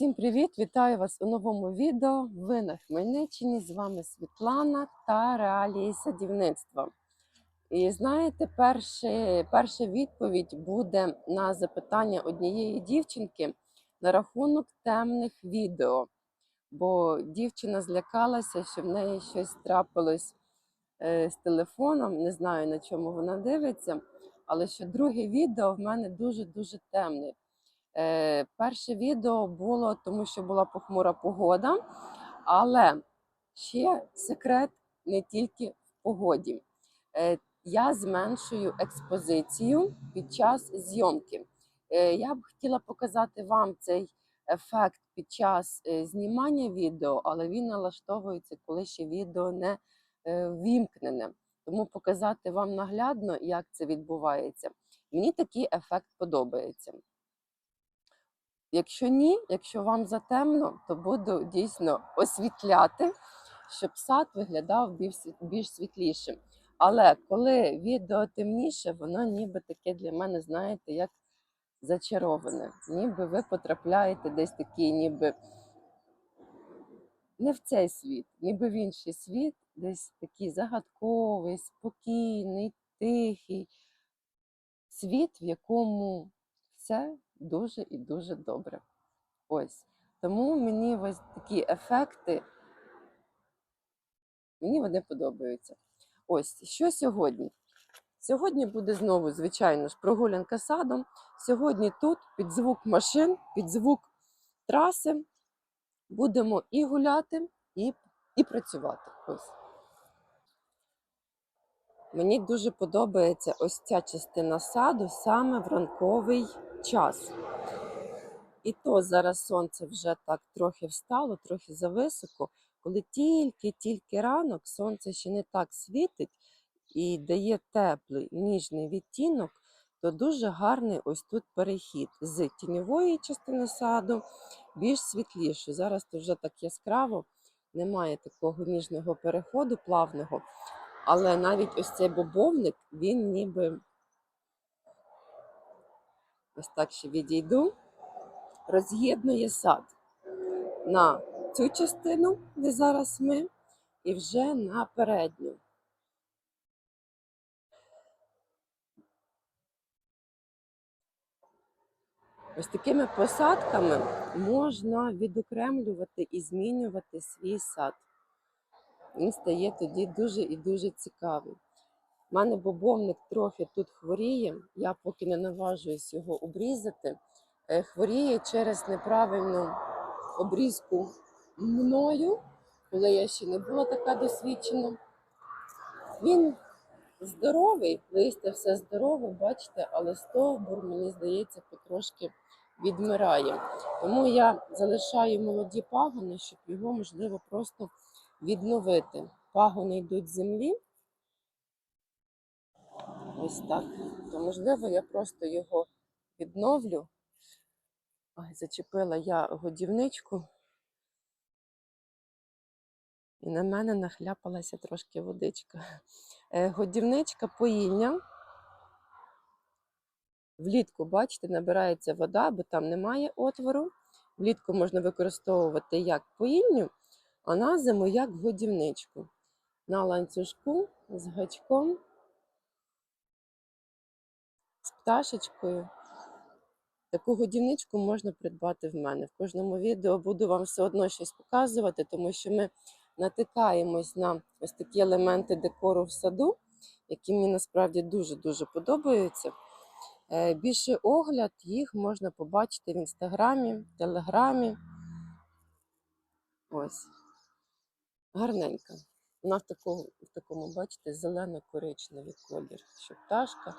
Всім привіт! Вітаю вас у новому відео. Ви на Хмельниччині. З вами Світлана та реалії садівництва. І знаєте, перше, перша відповідь буде на запитання однієї дівчинки на рахунок темних відео. Бо дівчина злякалася, що в неї щось трапилось е, з телефоном. Не знаю на чому вона дивиться, але що друге відео в мене дуже-дуже темне. Е, перше відео було, тому що була похмура погода, але ще секрет не тільки в погоді. Е, я зменшую експозицію під час зйомки. Е, я б хотіла показати вам цей ефект під час знімання відео, але він налаштовується, коли ще відео не е, ввімкнене. Тому показати вам наглядно, як це відбувається. Мені такий ефект подобається. Якщо ні, якщо вам затемно, то буду дійсно освітляти, щоб сад виглядав більш, світлішим. Але коли відео темніше, воно ніби таке для мене, знаєте, як зачароване. Ніби ви потрапляєте десь такий, ніби не в цей світ, ніби в інший світ, десь такий загадковий, спокійний, тихий світ, в якому все дуже і дуже добре. Ось. Тому мені ось такі ефекти, мені вони подобаються. Ось, що сьогодні? Сьогодні буде знову, звичайно ж, прогулянка садом. Сьогодні тут, під звук машин, під звук траси, будемо і гуляти, і, і працювати. Ось. Мені дуже подобається ось ця частина саду саме в ранковий час. І то зараз сонце вже так трохи встало, трохи зависоко. Коли тільки-тільки ранок сонце ще не так світить і дає теплий ніжний відтінок, то дуже гарний ось тут перехід з тіньової частини саду більш світліше. Зараз то вже так яскраво, немає такого ніжного переходу плавного. Але навіть ось цей бобовник, він ніби ось так ще відійду, роз'єднує сад на цю частину, де зараз ми, і вже на передню. Ось такими посадками можна відокремлювати і змінювати свій сад. Він стає тоді дуже і дуже цікавий. У мене бобовник трохи тут хворіє, я поки не наважуюсь його обрізати. Е, Хворіє через неправильну обрізку мною, коли я ще не була така досвідчена. Він здоровий, листя все здорове, бачите, але стовбур, мені здається, потрошки відмирає. Тому я залишаю молоді пагони, щоб його можливо просто відновити. Пагони йдуть з землі. Ось так. То можливо, я просто його відновлю. Ой, зачепила я годівничку. І на мене нахляпалася трошки водичка. Е, Годівничка поїльня. Влітку, бачите, набирається вода, бо там немає отвору. Влітку можна використовувати як поїльню, а на зиму як годівничку. На ланцюжку з гачком, пташечкою. Таку годівничку можна придбати в мене. В кожному відео буду вам все одно щось показувати, тому що ми натикаємось на ось такі елементи декору в саду, які мені насправді дуже-дуже подобаються. Е, Більше огляд їх можна побачити в інстаграмі, телеграмі. Ось. Гарненька. Вона в такому, в такому, бачите, зелено-коричневий колір. Що пташка,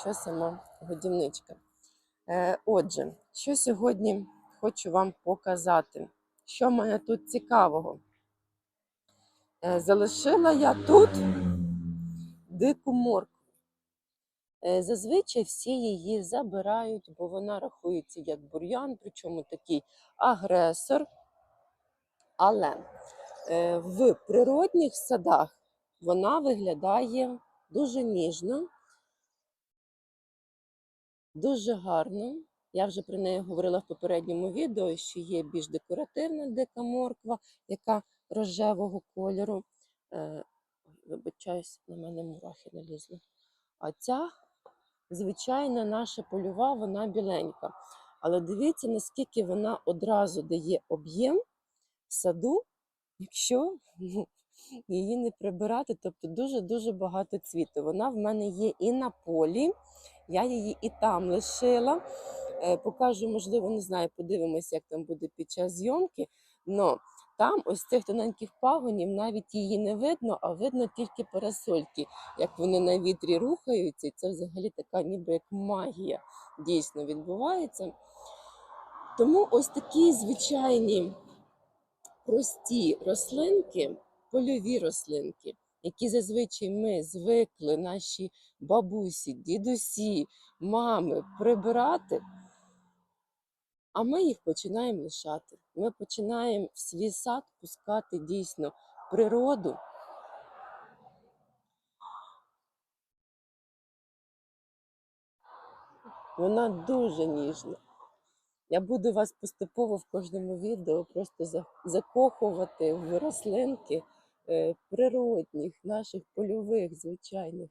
що сама годівничка. Е, Отже, що сьогодні хочу вам показати. Що мене тут цікавого? Е, Залишила я тут дику моркву. Е, Зазвичай всі її забирають, бо вона рахується як бур'ян, причому такий агресор. Але в природних садах вона виглядає дуже ніжно, дуже гарно. Я вже про неї говорила в попередньому відео, що є більш декоративна дика морква, яка рожевого кольору. Е, Вибачаюсь, на мене мурахи налізли. А ця, звичайна наша польова, вона біленька. Але дивіться, наскільки вона одразу дає об'єм саду, якщо її не прибирати. Тобто дуже-дуже багато цвіту. Вона в мене є і на полі, я її і там лишила. Е, Покажу, можливо, не знаю, подивимося, як там буде під час зйомки. Но там, ось цих тоненьких пагонів, навіть її не видно, а видно тільки парасольки, як вони на вітрі рухаються. І це взагалі така ніби як магія дійсно відбувається. Тому ось такі звичайні прості рослинки, польові рослинки, які зазвичай ми звикли, наші бабусі, дідусі, мами прибирати, а ми їх починаємо лишати. Ми починаємо в свій сад пускати дійсно природу. Вона дуже ніжна. Я буду вас поступово в кожному відео просто закохувати в рослинки е, природних, наших польових, звичайних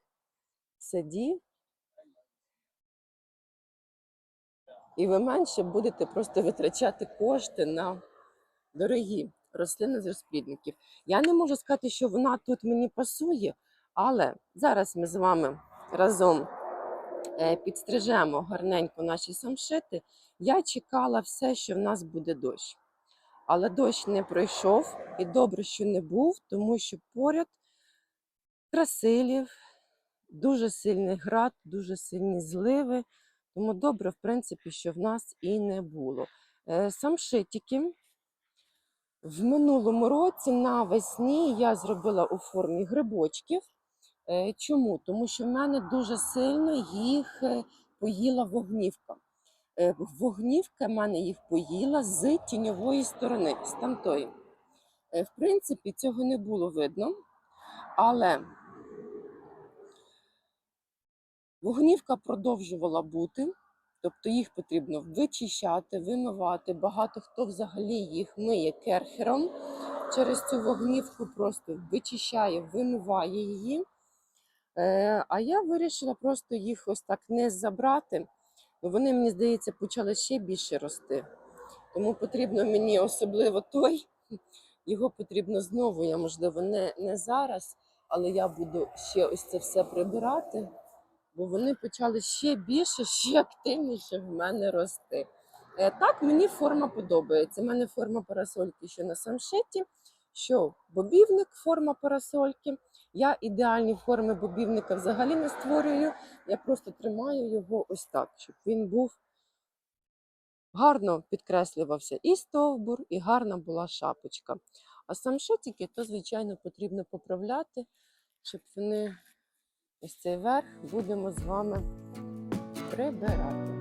садів. І ви менше будете просто витрачати кошти на дорогі рослини з розплідників. Я не можу сказати, що вона тут мені пасує, але зараз ми з вами разом підстрижемо гарненько наші самшити. Я чекала все, що в нас буде дощ. Але дощ не пройшов, і добре, що не був, тому що поряд красилів, дуже сильний град, дуже сильні зливи. Тому добре, в принципі, що в нас і не було. Е, Самшитики в минулому році навесні я зробила у формі грибочків. Е, Чому? Тому що в мене дуже сильно їх е, поїла вогнівка. Е, Вогнівка в мене їх поїла з тіньової сторони, з тамтої. В принципі, цього не було видно, але вогнівка продовжувала бути, тобто їх потрібно вичищати, вимивати. Багато хто взагалі їх миє керхером через цю вогнівку, просто вичищає, вимиває її. Е, А я вирішила просто їх ось так не забрати. Вони, мені здається, почали ще більше рости. Тому потрібно мені особливо той. Його потрібно знову. Я, можливо, не, не зараз, але я буду ще ось це все прибирати, бо вони почали ще більше, ще активніше в мене рости. Е, Так, мені форма подобається. У мене форма парасольки, що на самшиті, що бобівник, форма парасольки. Я ідеальні форми бобівника взагалі не створюю. Я просто тримаю його ось так, щоб він був гарно підкреслювався і стовбур, і гарна була шапочка. А самшитики, то, звичайно, потрібно поправляти, щоб вони ось цей верх будемо з вами прибирати.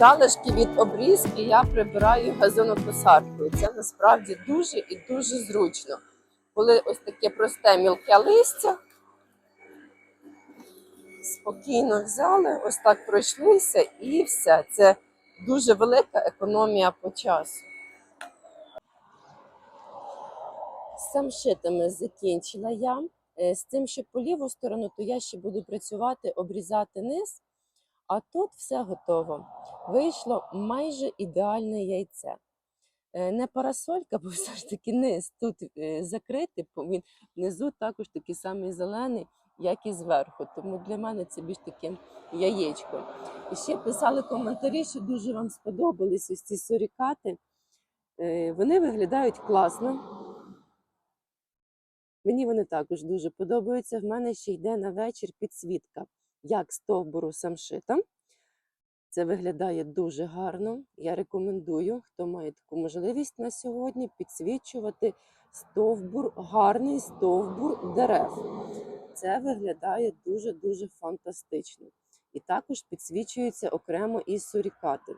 Залишки від обрізки я прибираю газонокосаркою. Це насправді дуже і дуже зручно. Коли ось таке просте мілке листя, спокійно взяли, ось так пройшлися і все. Це дуже велика економія по часу. Самшитами закінчила я. Е, З тим, що по ліву сторону, то я ще буду працювати, обрізати низ, а тут все готово. Вийшло майже ідеальне яйце. Е, Не парасолька, бо все ж таки низ тут е, закритий, він внизу також такий самий зелений, як і зверху. Тому для мене це більш таке яєчко. І ще писали коментарі, що дуже вам сподобались ось ці сурікати. Е, Вони виглядають класно. Мені вони також дуже подобаються. В мене ще йде на вечір підсвітка, як стовбуру самшита. Це виглядає дуже гарно. Я рекомендую, хто має таку можливість на сьогодні, підсвічувати стовбур, гарний стовбур дерев. Це виглядає дуже-дуже фантастично. І також підсвічується окремо і сурікати.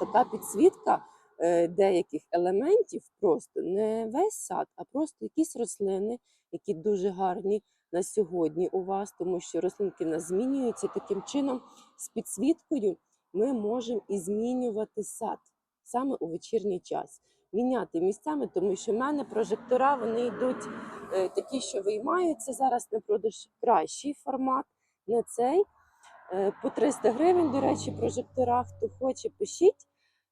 Така підсвітка е, деяких елементів, просто не весь сад, а просто якісь рослини, які дуже гарні на сьогодні у вас, тому що рослинки в нас змінюються. Таким чином, з підсвіткою ми можемо і змінювати сад саме у вечірній час. Міняти місцями, тому що в мене прожектора вони йдуть е, такі, що виймаються зараз на продаж кращий формат, не цей. Е, По 300 гривень, до речі, прожектора. Хто хоче, пишіть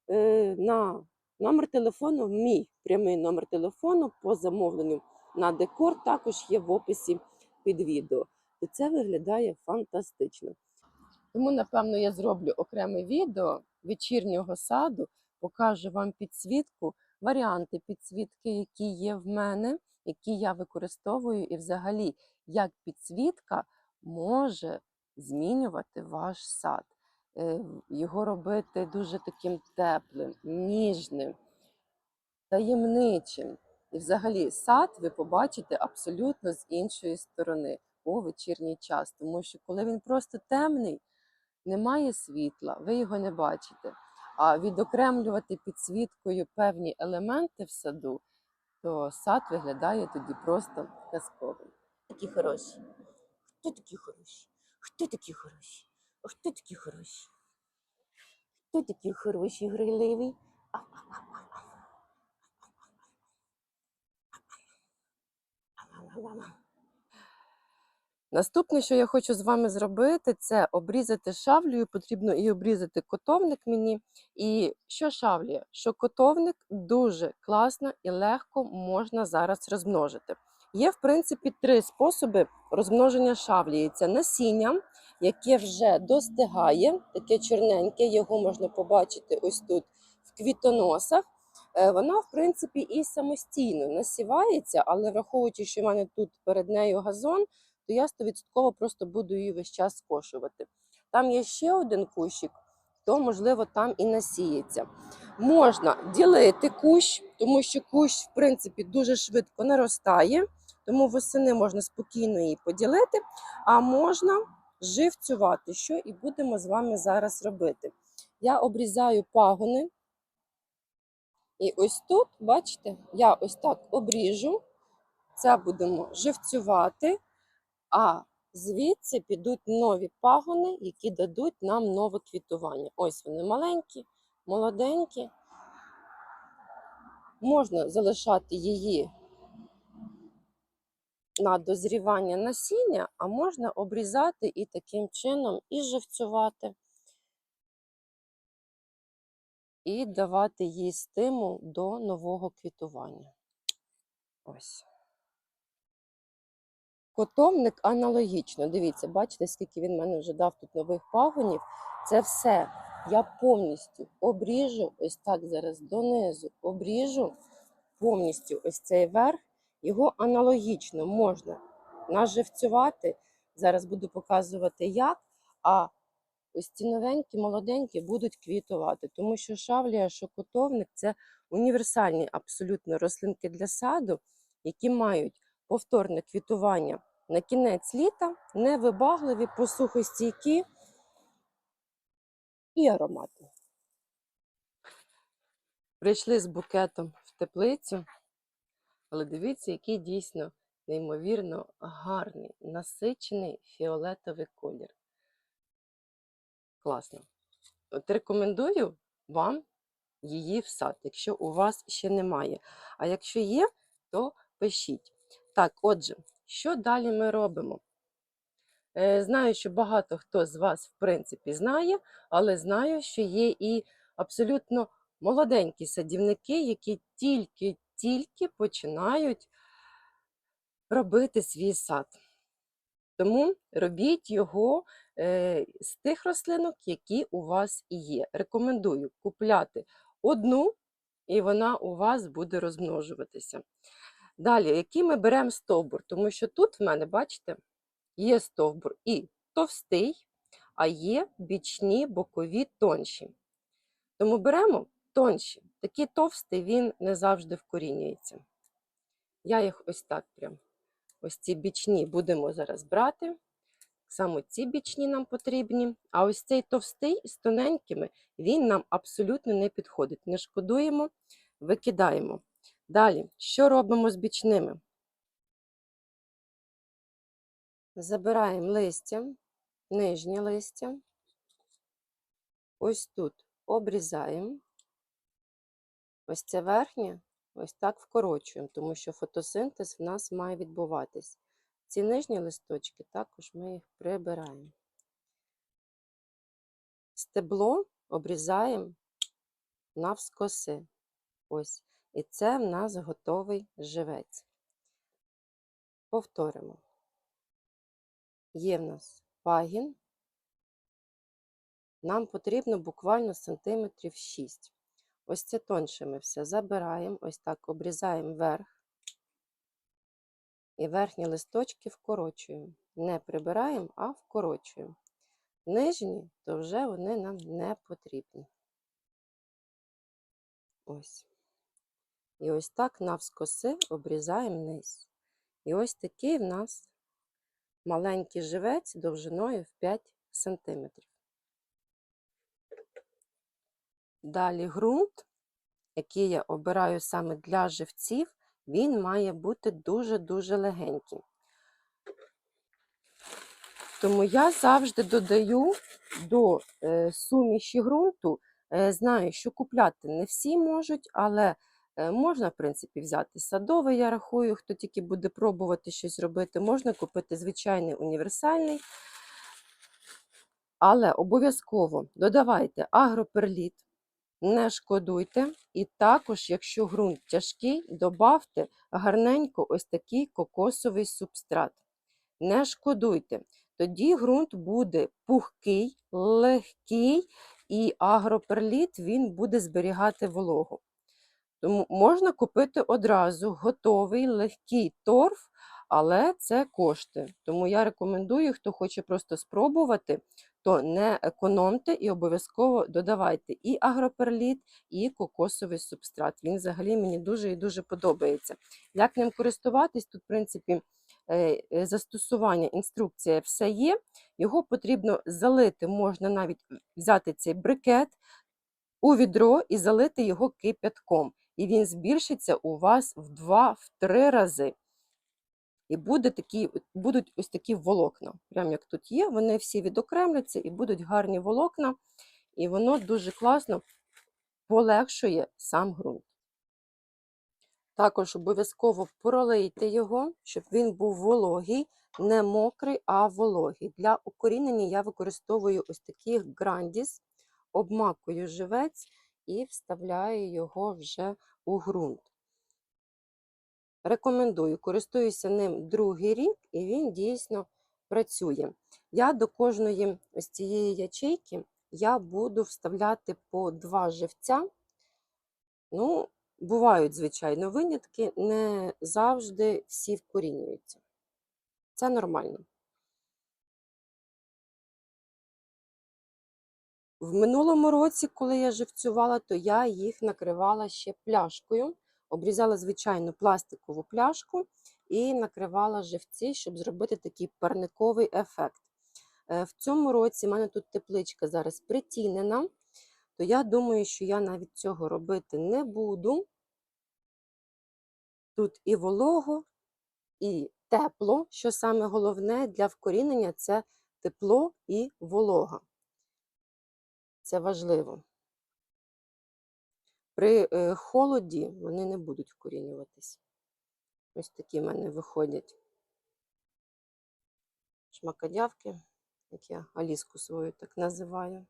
е, на номер телефону, мій прямий номер телефону по замовленню на декор також є в описі під відео. І це виглядає фантастично. Тому, напевно, я зроблю окреме відео вечірнього саду, покажу вам підсвітку, варіанти підсвітки, які є в мене, які я використовую, і взагалі, як підсвітка може змінювати ваш сад. Е, Його робити дуже таким теплим, ніжним, таємничим. І взагалі сад ви побачите абсолютно з іншої сторони у вечірній час, тому що коли він просто темний, немає світла, ви його не бачите. А відокремлювати підсвіткою певні елементи в саду, то сад виглядає тоді просто казковим. Такі хороші. Хто такі хороші? Хто такі хороші? Хто такі хороші? Хто такі хороші, грайливі? Наступне, що я хочу з вами зробити, це обрізати шавлею. Потрібно і обрізати котовник мені. І що шавлія? Що котовник дуже класно і легко можна зараз розмножити. Є, в принципі, три способи розмноження шавлії: це насіння, яке вже достигає, таке чорненьке, його можна побачити ось тут в квітоносах. Е, Вона, в принципі, і самостійно насівається, але враховуючи, що в мене тут перед нею газон, то я 100% просто буду її весь час скошувати. Там є ще один кущик, то можливо там і насіється. Можна ділити кущ, тому що кущ, в принципі, дуже швидко наростає, тому восени можна спокійно її поділити, а можна живцювати, що і будемо з вами зараз робити. Я обрізаю пагони. І ось тут, бачите, я ось так обріжу. Це будемо живцювати, а звідси підуть нові пагони, які дадуть нам нове квітування. Ось вони маленькі, молоденькі. Можна залишати її на дозрівання насіння, а можна обрізати і таким чином і живцювати, і давати їй стимул до нового квітування. Ось. Котовник аналогічно. Дивіться, бачите, скільки він мене вже дав тут нових пагонів. Це все я повністю обріжу, ось так зараз донизу обріжу повністю ось цей верх. Його аналогічно можна наживцювати. Зараз буду показувати як. А ось ці новенькі, молоденькі будуть квітувати, тому що шавлія, що котовник це універсальні абсолютно рослинки для саду, які мають повторне квітування на кінець літа, невибагливі, посухостійкі і ароматні. Прийшли з букетом в теплицю, але дивіться, який дійсно неймовірно гарний, насичений фіолетовий колір. Класно. От рекомендую вам її в сад, якщо у вас ще немає. А якщо є, то пишіть. Так, отже, що далі ми робимо? Е, Знаю, що багато хто з вас, в принципі, знає, але знаю, що є і абсолютно молоденькі садівники, які тільки-тільки починають робити свій сад. Тому робіть його е, з тих рослинок, які у вас є. Рекомендую купляти одну і вона у вас буде розмножуватися. Далі, який ми беремо стовбур? Тому що тут в мене, бачите, є стовбур і товстий, а є бічні бокові тонші. Тому беремо тонші. Такий товстий він не завжди вкорінюється. Я їх ось так прям. Ось ці бічні будемо зараз брати. Саме ці бічні нам потрібні. А ось цей товстий з тоненькими, він нам абсолютно не підходить. Не шкодуємо, викидаємо. Далі, що робимо з бічними? Забираємо листя, нижнє листя. Ось тут обрізаємо. Ось це верхнє, ось так вкорочуємо, тому що фотосинтез в нас має відбуватись. Ці нижні листочки також ми їх прибираємо. Стебло обрізаємо навскоси. Ось. І це в нас готовий живець. Повторимо. Є в нас пагін. Нам потрібно буквально сантиметрів 6. Ось це тонше ми все забираємо, ось так обрізаємо верх. І верхні листочки вкорочуємо. Не прибираємо, а вкорочуємо. Нижні, то вже вони нам не потрібні. Ось. І ось так навскоси обрізаємо низ. І ось такий в нас маленький живець довжиною в 5 см. Далі ґрунт, який я обираю саме для живців, він має бути дуже-дуже легенький. Тому я завжди додаю до е, суміші ґрунту, е, знаю, що купляти не всі можуть, але е, можна, в принципі, взяти садовий, я рахую, хто тільки буде пробувати щось робити, можна купити звичайний універсальний. Але обов'язково додавайте агроперліт, не шкодуйте. І також, якщо ґрунт тяжкий, добавте гарненько ось такий кокосовий субстрат. Не шкодуйте. Тоді ґрунт буде пухкий, легкий, і агроперліт він буде зберігати вологу. Тому можна купити одразу готовий легкий торф, але це кошти. Тому я рекомендую, хто хоче просто спробувати, то не економте і обов'язково додавайте і агроперліт, і кокосовий субстрат. Він взагалі мені дуже і дуже подобається. Як ним користуватись, тут, в принципі, е, е, застосування, інструкція все є. Його потрібно залити, можна навіть взяти цей брикет у відро і залити його кипятком. І він збільшиться у вас в 2-3 рази. І буде такі, будуть ось такі волокна. Прям як тут є, вони всі відокремляться і будуть гарні волокна, і воно дуже класно полегшує сам ґрунт. Також обов'язково пролийте його, щоб він був вологий, не мокрий, а вологий. Для укорінення я використовую ось такий грандіс, обмакую живець і вставляю його вже у ґрунт. Рекомендую, користуюся ним другий рік, і він дійсно працює. Я до кожної ось цієї ячейки я буду вставляти по два живця. Ну, бувають, звичайно, винятки, не завжди всі вкорінюються. Це нормально. В минулому році, коли я живцювала, то я їх накривала ще пляшкою. Обрізала звичайну пластикову пляшку і накривала живці, щоб зробити такий парниковий ефект. Е, В цьому році в мене тут тепличка зараз притінена, то я думаю, що я навіть цього робити не буду. Тут і волого, і тепло, що саме головне для вкорінення це тепло і волога. Це важливо. При е, холоді вони не будуть вкорінюватись. Ось такі в мене виходять шмакодявки, як я аліску свою так називаю.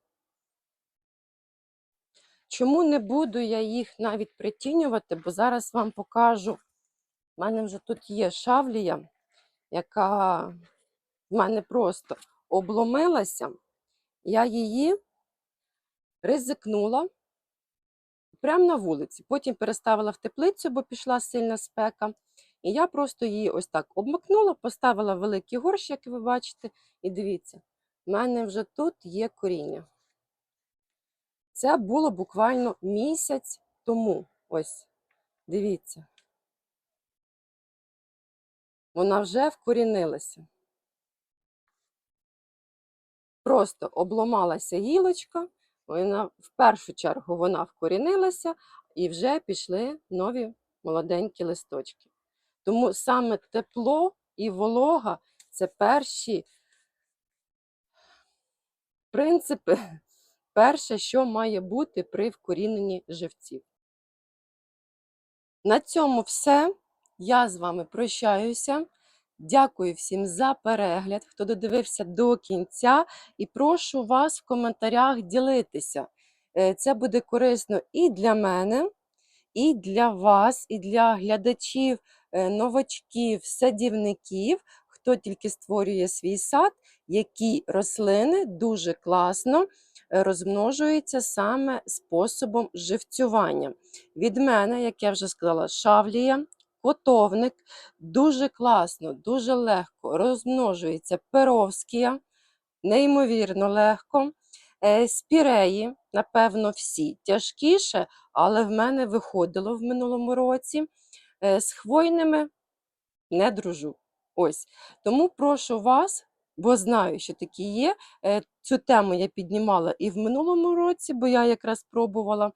Чому не буду я їх навіть притінювати, бо зараз вам покажу. У мене вже тут є шавлія, яка в мене просто обломилася. Я її ризикнула прямо на вулиці. Потім переставила в теплицю, бо пішла сильна спека. І я просто її ось так обмакнула, поставила великий горщик, як ви бачите, і дивіться, в мене вже тут є коріння. Це було буквально місяць тому. Ось, дивіться. Вона вже вкорінилася. Просто обломалася гілочка, вона, в першу чергу вона вкорінилася і вже пішли нові молоденькі листочки. Тому саме тепло і волога це перші принципи, перше, що має бути при вкоріненні живців. На цьому все. Я з вами прощаюся. Дякую всім за перегляд, хто додивився до кінця, і прошу вас в коментарях ділитися. Е, Це буде корисно і для мене, і для вас, і для глядачів, е, новачків, садівників, хто тільки створює свій сад, які рослини дуже класно е, розмножуються саме способом живцювання. Від мене, як я вже сказала, шавлія, котовник дуже класно, дуже легко розмножується перовськія, неймовірно легко. Е, Спіреї, напевно, всі тяжкіше, але в мене виходило в минулому році. Е, З хвойними не дружу. Ось. Тому прошу вас, бо знаю, що такі є. е, Цю тему я піднімала і в минулому році, бо я якраз пробувала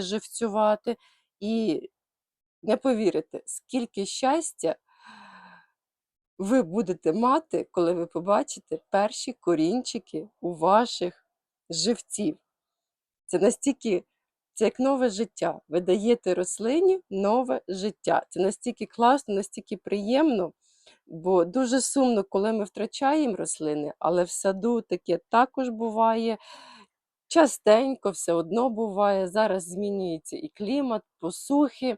живцювати. І не повірите, скільки щастя ви будете мати, коли ви побачите перші корінчики у ваших живців. Це настільки, це як нове життя. Ви даєте рослині нове життя. Це настільки класно, настільки приємно, бо дуже сумно, коли ми втрачаємо рослини, але в саду таке також буває. Частенько все одно буває. Зараз змінюється і клімат, посухи.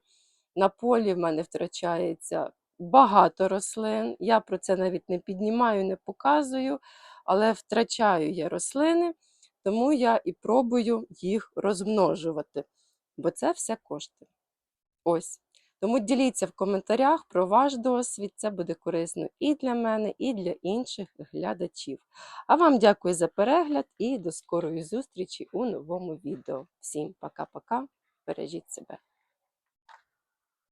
На полі в мене втрачається багато рослин. Я про це навіть не піднімаю, не показую, але втрачаю я рослини, тому я і пробую їх розмножувати, бо це все коштує. Ось. Тому діліться в коментарях про ваш досвід, це буде корисно і для мене, і для інших глядачів. А вам дякую за перегляд і до скорої зустрічі у новому відео. Всім пока-пока, бережіть себе.